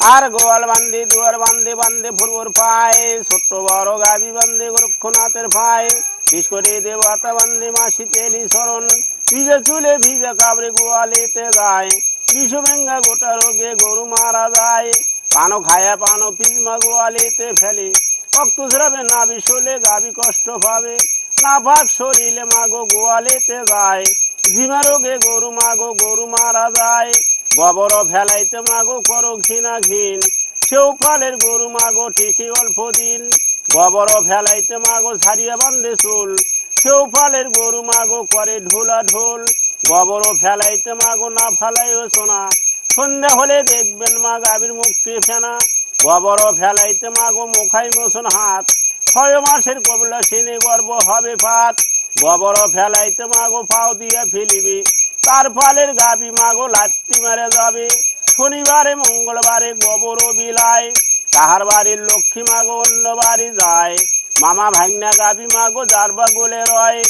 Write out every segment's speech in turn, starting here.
আর গোয়াল বান্ধি দুয়ার বান্ধে বান্ধে ফুরবুর পায়, ছোট্ট বড় গাবি বান্ধে গোরক্ষনাথের পায়। বিস্কুটে দেবতা বান্ধে মাসি তেলি শরণ ভিজে চুলে ভিজে কাবরে গোয়ালেতে যায়। বিষ ভেঙ্গা গোটা রোগে গরু মারা যায়। পানো খায়া পানো পিজমা গোয়ালেতে ফেলে। রক্ত ঝরাবে না বিষলে গাবি কষ্ট পাবে। না ভাগ শরীরে মাগো গোয়ালেতে যায়। ঝিমা রোগে গরু মাগো, গরু মারা যায়। গোবর ফেলাইতে মাগো করো ঘৃণা ঘিন সেও ফলের গরু মাগো ঠিকই অল্প দিন। গোবর ফেলাইতে মাগো ছাড়িয়া বান্ধে চুল। সেও ফলের গরু মাগো করে ঢোলা ঢোল। গোবর ফেলাইতে মাগো না ফেলাইও সোনা। সন্ধ্যা হলে দেখবেন মা গাভীর মুক্তি ফেনা। গোবর ফেলাইতে মাগো মুখাই মোছন হাত। ছয় মাসের কবলা সিনে গর্ব হবে পাত গোবর ফেলাইতে মাগো পাও দিয়া ফেলিবি। তার ফলের গাবি, মাগো লাত্তি মেরে যাবে। শনিবারে, মঙ্গলবারে গোবর বিলায় তাহার বাড়ির লক্ষ্মী মাগো অন্য বাড়ি যায়। মামা ভাগ্না গাবি, মাগো জারবা গোলে রয়।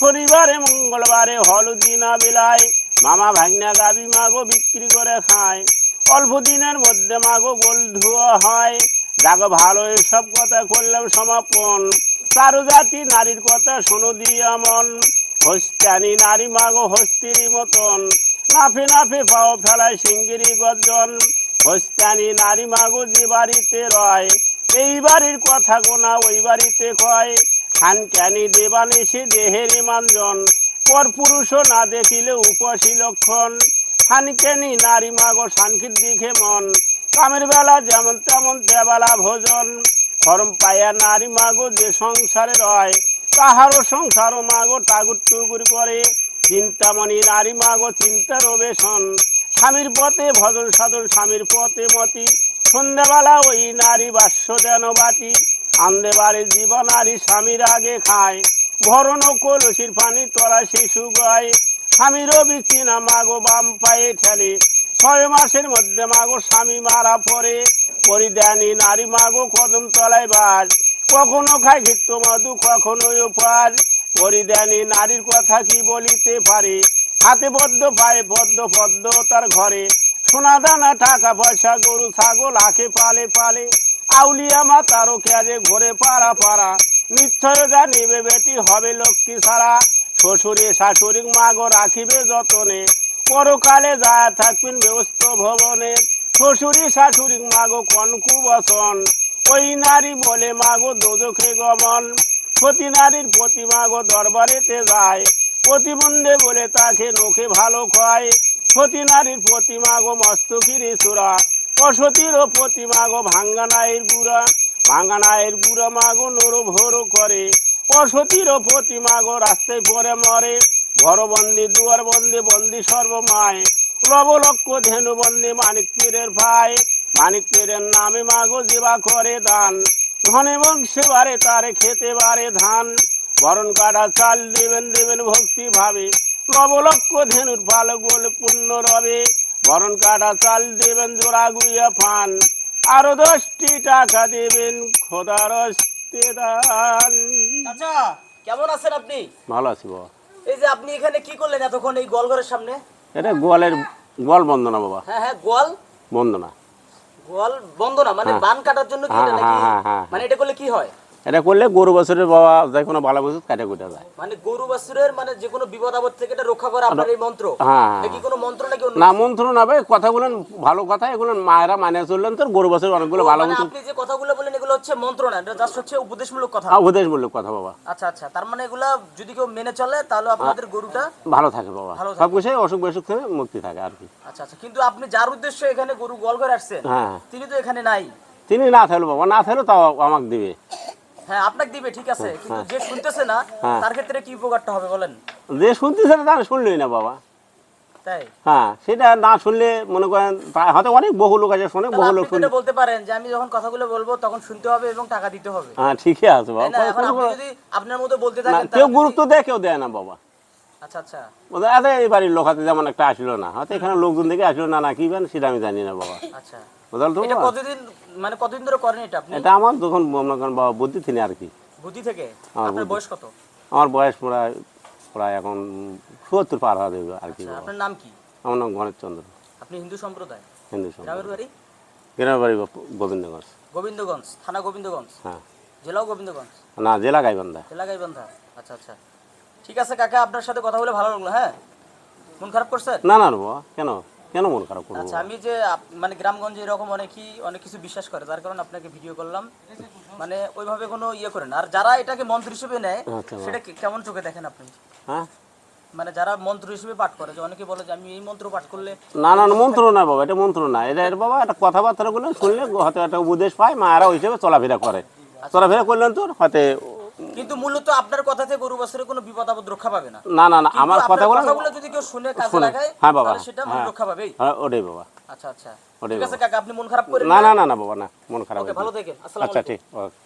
শনিবারে, মঙ্গলবারে হলুদি না বিলায় মামা ভাগ্না গাবি, মাগো বিক্রি করে খায়। অল্প দিনের মধ্যে মাগো গোল ধুয়া হয়। দেখো ভালো এসব কথা করলাম সমাপন। চারু জাতি নারীর কথা শোনো দিয়া মন। হস্তানি নারী মাগো হস্তির মতন। নাফে নাফে পাও ফেলায় সিঙ্গিরি গর্জন। হস্তানি নারী মাগো যে বাড়িতে রয়, এই বাড়ির কথা গোনা ওই বাড়িতে কয়। খান ক্যানি দেবানে সে দেহের মানজন পর পুরুষ না দেখিলে উপসী লক্ষণ। খানকেনি নারী মাগো শান্তির দিকে মন, কামের বেলা যেমন তেমন দেবালা ভোজন। ফরম পায়া নারী মাগো যে সংসারে রয় তাহারও সংসার মাগো টাগুর টুগুর করে। চিন্তামণি নারী মাগো চিন্তার বেশন স্বামীর পথে ভজন সাধন, স্বামীর পথে মতি। সন্ধ্যাবেলা ওই নারী বাস্য যেন বাতি। আন্দে বাড়ি জীবন নারী স্বামীর আগে খায়। ভরণ কলসির পানি তরা শিশু গায় স্বামীরও বিচিনা মাগো বাম পায়ে ঠেলে। ছয় মাসের মধ্যে মাগো স্বামী মারা পড়ে। পরিদানি নারী মাগো কদম তলায় বাজ। কখনো খাই ঘিত্ত মধু কখনোই উপাস পরিদানি নারীর কথা কি বলিতে পারে? হাতে বদ্ধ পায়ে পদ্ম পদ্ম তার ঘরে। সোনা দানা, টাকা পয়সা, গরু, ছাগল, আখে পালে পালে। আউলিয়া মা তারও খেয়াজে ঘরে পাড়া পাড়া। নিশ্চয় জানিবে বেটি হবে লক্ষ্মী সারা শ্বশুরে শাশুড়ি মাগো রাখিবে যতনে। পরকালে যা থাকবেন ব্যস্ত ভবনে। শ্বশুরি শাশুড়ি মাগো কনকু বসন। ওই নারী বলে, মাগো দোদখে গমন সতী নারীর প্রতি মাগো দরবারেতে যায়। প্রতিবন্ধে বলে, তাকে নোখে ভালো খয় সতী নারীর প্রতি মাগো মস্তকিরে সুরা। অসতীরও প্রতি মাগো ভাঙ্গানায়ের গুড়া। ভাঙ্গানায়ের গুড়া মাগো নরো ভোরো করে। অসতীরও প্রতি মাগো রাস্তায় পরে মরে। ঘর বন্দি দুয়ার বন্দি বন্দি সর্বমায়। লবলক্ষ ধেনু বন্দি মানিক পীরের ভাই। মানিক পীরের নামে মাগো জীবা করে দান। ধনে বংশে বারে তারে খেতে বারে ধান। বরণ কাটা চাল দেবেন দেবেন ভক্তি ভাবে। লবলক্ষ ধেনুর পাল গোল পূর্ণ রবে। বরণ কাটা চাল দেবেন জোড়া গুইয়া ফান। আরও দশটি টাকা দেবেন খোদার দান। আচ্ছা কেমন আছেন আপনি? ভালো আছি বাবা। এই যে আপনি এখানে কি করলেন এতক্ষণ এই গোয়ালঘরের সামনে? এটা গোয়ালের গোয়াল বন্দনা বাবা। হ্যাঁ হ্যাঁ গোয়াল। বন্দনা। গোয়াল বন্ধ না মানে হ্যাঁ। বান কাটার জন্য কি এটা নাকি হ্যাঁ, হ্যাঁ। মানে এটা করলে কি হয়? এটা করলে গরু বছরের বাবা যে কোনো ভালো বছর কাটে কুটে যায়। মানে গরু বাছুরের মানে যে কোনো বিপদ আপদ থেকে এটা রক্ষা করে আপনার এই মন্ত্র? হ্যাঁ, কি কোনো মন্ত্র নাকি না মন্ত্র না ভাই কথাগুলো ভালো কথা এগুলো মায়েরা মানে চললেন তো গরু বছর অনেকগুলো ভালো মানে আপনি যে কথাগুলো এগুলো হচ্ছে মন্ত্র না এটা জাস্ট হচ্ছে উপদেশমূলক কথা। উপদেশমূলক কথা বাবা। আচ্ছা আচ্ছা তার মানে এগুলা যদি কেউ মেনে চলে তাহলে আপনাদের গরুটা ভালো থাকে বাবা। সব কিছু অসুখ বিসুখ থেকে মুক্তি থাকে আর কি। আচ্ছা আচ্ছা কিন্তু আপনি যার উদ্দেশ্যে এখানে গরু গোয়াল করে আসছেন হ্যাঁ। তিনি তো এখানে নাই। তিনি না থাকল বাবা না থাকলেও তাও আমাকে দিবে। হ্যাঁ আপনাকে দিবে ঠিক আছে। কিন্তু যে শুনতেছে না হ্যাঁ। তার ক্ষেত্রে কি উপকারটা হবে বলেন? যে শুনতেছে না তারা শুনলই না বাবা। হ্যাঁ সেটা না শুনলে মনে করেন হয়তো অনেক বহু লোক আছে শোনে বহু লোক শুনে বলতে পারেন যে আমি যখন কথাগুলো বলব তখন শুনতে হবে এবং টাকা দিতে হবে। হ্যাঁ ঠিকই আছে বাবা। যদি আপনার মতো বলতে থাকেন কেউ গুরুত্ব দেয় কেউ দেয় না বাবা। আচ্ছা আচ্ছা। আরে এই বাড়ির লোক হাতে যেমন একটা আসলো না হয়তো এখানে লোকজন দেখে আসলো না না কি বেন সেটা আমি জানি না বাবা। আচ্ছা। বুঝল তো এটা কতদিন মানে কতদিন ধরে করেন এটা আপনি? এটা আমার যখন মনে করেন বাবা বুদ্ধি তিনি আর কি। বুদ্ধি থেকে? আমার আপনার বয়স কত? আমার বয়স প্রায় প্রায় এখন সত্তর পার যাবে আর কি আচ্ছা, আপনার নাম কি? আমার নাম গণেশ চন্দ্র। আপনি হিন্দু সম্প্রদায়? হিন্দু গ্রামের বাড়ি? গ্রামের বাড়ি গোবিন্দগঞ্জ। গোবিন্দগঞ্জ থানা গোবিন্দগঞ্জ? হ্যাঁ। জেলাও গোবিন্দগঞ্জ? না জেলা গাইবান্ধা। জেলা গাইবান্ধা। আচ্ছা আচ্ছা। ঠিক আছে কাকা আপনার সাথে কথা বলে ভালো লাগল হ্যাঁ? মন খারাপ করছে? না না বাবা কেন? কেন মন খারাপ করব? আচ্ছা আমি যে মানে গ্রামগঞ্জে এরকম অনেকই অনেক কিছু বিশ্বাস করে যার কারণে আপনাকে ভিডিও করলাম। মানে ওইভাবে কোনো ইয়ে করেন আর যারা এটাকে মন্ত্র হিসেবে নেয় আচ্ছা, সেটা কেমন চোখে দেখেন আপনি? হ্যাঁ? মানে যারা মন্ত্র হিসেবে পাঠ করে যে অনেকে বলে যে আমি এই মন্ত্র পাঠ করলে না না মন্ত্র না বাবা এটা মন্ত্র না। এটা এর বাবা একটা কথাবার্তাগুলো শুনলে হয়তো একটা উপদেশ পায় মায়েরা ওই হিসেবে চলাফেরা করে। চলাফেরা করলেন তোর হয়তো কিন্তু মূলত আপনার কথাতে গরু বছরে কোনো বিপদ আপদ রক্ষা পাবে না। না না না আমার কথাগুলো কথাগুলো যদি কেউ শুনে কাজে লাগায় হ্যাঁ বাবা, সেটা হ্যাঁ। রক্ষা পাবেই। হ্যাঁ ওটাই বাবা। আচ্ছা আচ্ছা। ঠিক আছে কাকা আপনি মন খারাপ করেন না না? না না বাবা না মন খারাপ ওকে ভালো থাকেন আসসালামু আচ্ছা ঠিক ওকে।